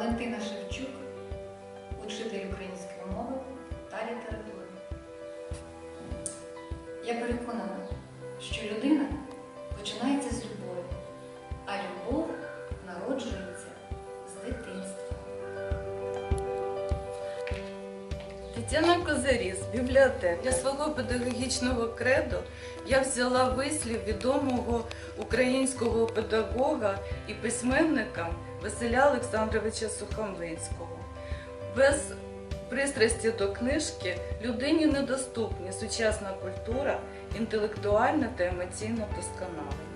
Валентина Шевчук, учитель української мови та літератури. Я переконана, що людина починається з любові, а любов народжується з дитинства. Тетяна Козаріс, бібліотека. Для свого педагогічного креду я взяла вислів відомого українського педагога і письменника. Василя Олександровича Сухомлинського. Без пристрасті до книжки людині недоступні сучасна культура, інтелектуальне та емоційне вдосконалення.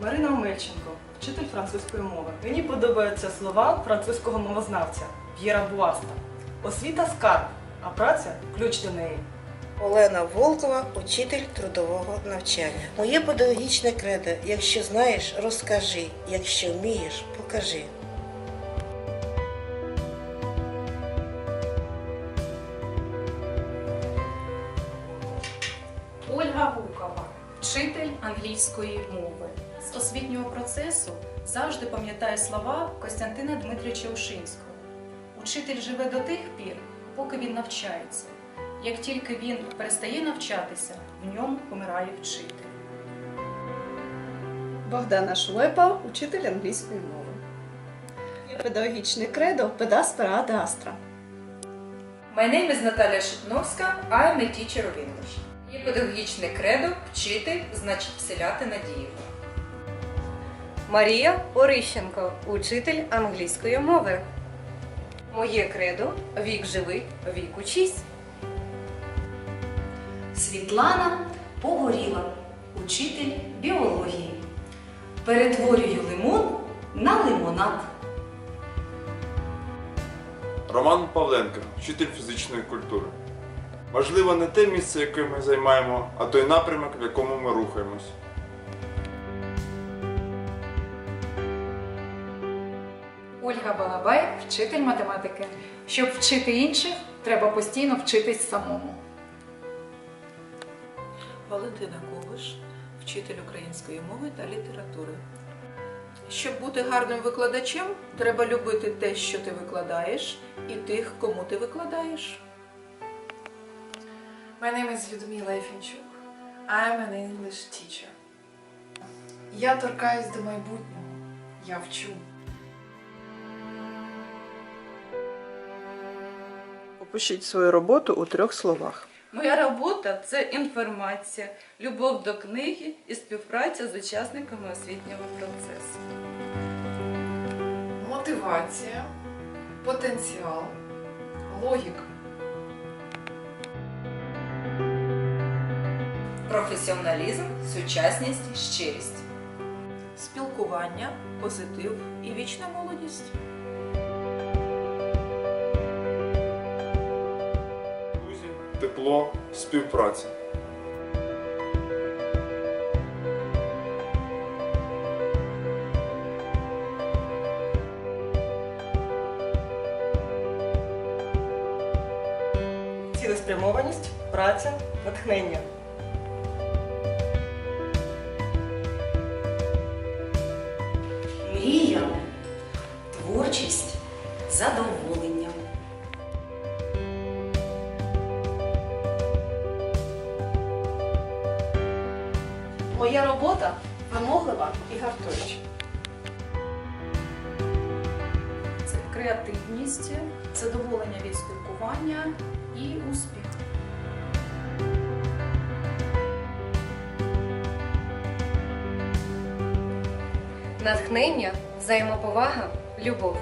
Марина Омельченко, вчитель французької мови. Мені подобаються слова французького мовознавця П'єра Буаста. Освіта скарб, а праця ключ до неї. Олена Волкова, учитель трудового навчання. Моє педагогічне кредо. Якщо знаєш, розкажи. Якщо вмієш, покажи. Ольга Гукова, вчитель англійської мови. З освітнього процесу завжди пам'ятаю слова Костянтина Дмитрича Ушинського. Учитель живе до тих пір, поки він навчається. Як тільки він перестає навчатися, в ньому помирає вчитель. Богдана Шлепа, учитель англійської мови. Педагогічне кредо педастра ад астра. My name is Наталя Шипновська, I am a teacher of English. Є педагогічне кредо вчити значить вселяти надію. Марія Орищенко, учитель англійської мови. Моє кредо вік живи, вік учись. Світлана Погоріла, учитель біології. Перетворюю лимон на лимонад. Роман Павленко, вчитель фізичної культури. Важливо не те місце, яке ми займаємо, а той напрямок, в якому ми рухаємось. Ольга Балабай, вчитель математики. Щоб вчити інших, треба постійно вчитись самому. Валентина Ковиш, вчитель української мови та літератури. Щоб бути гарним викладачем, треба любити те, що ти викладаєш, і тих, кому ти викладаєш. My name is Людмила Єфінчук. I am an English teacher. Я торкаюсь до майбутнього. Я вчу. Опишіть свою роботу у трьох словах. Моя робота це інформація, любов до книги і співпраця з учасниками освітнього процесу. Мотивація, потенціал, логіка. Професіоналізм, сучасність, щирість. Спілкування, позитив і вічна молодість. Тепло, співпраця. Цілеспрямованість, праця, натхнення. Мрія, творчість, задоволення. Моя робота вимоглива і гартуюча. Це креативність, задоволення від спілкування і успіх. Натхнення, взаємоповага, любов.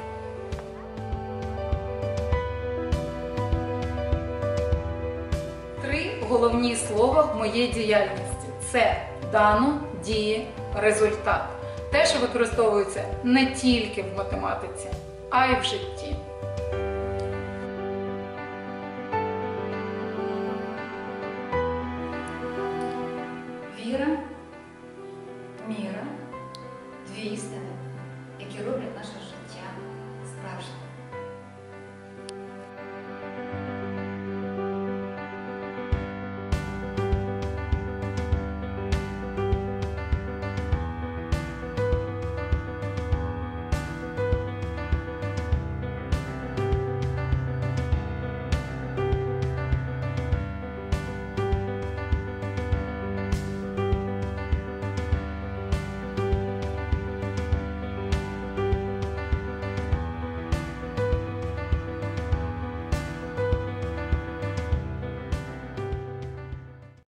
Три головні слова моїй діяльності: це дано, діє, результат. Те, що використовується не тільки в математиці, а й в житті. Віра, міра, дві істини, які роблять наше